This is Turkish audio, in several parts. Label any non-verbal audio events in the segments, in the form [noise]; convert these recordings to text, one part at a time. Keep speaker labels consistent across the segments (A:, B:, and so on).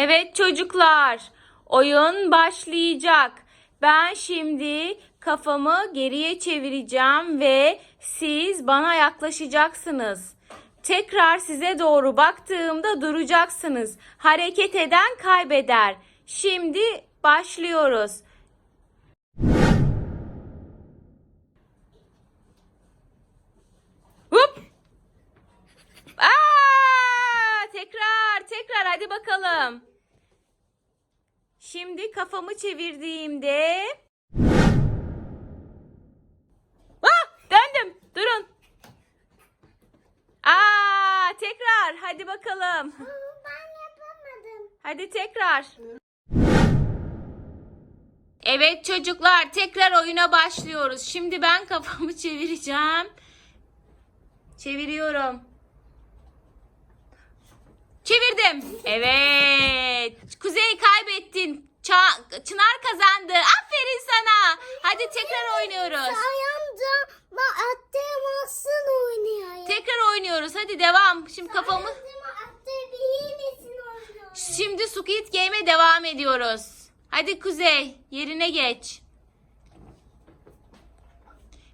A: Evet çocuklar, oyun başlayacak. Ben şimdi kafamı geriye çevireceğim ve siz bana yaklaşacaksınız. Tekrar size doğru baktığımda duracaksınız. Hareket eden kaybeder. Şimdi başlıyoruz. Hop! Aa, tekrar, hadi bakalım. Şimdi kafamı çevirdiğimde Ah, döndüm. Durun. Aa, tekrar. Hadi bakalım.
B: Ben yapamadım.
A: Hadi tekrar. Evet çocuklar tekrar oyuna başlıyoruz. Şimdi ben kafamı [laughs] çevireceğim. Çeviriyorum. Çevirdim. Evet. Kuzey kaybettin. Ça- Çınar kazandı. Aferin sana. Hadi tekrar oynuyoruz.
B: Sayamda ben attıramazsın oynuyor.
A: Tekrar oynuyoruz. Hadi devam. Şimdi kafamı? Şimdi Squid Game'e devam ediyoruz. Hadi Kuzey, yerine geç.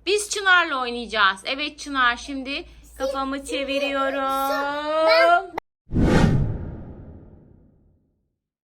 A: Biz Çınar'la oynayacağız. Evet Çınar, şimdi kafamı çeviriyorum.
B: Ben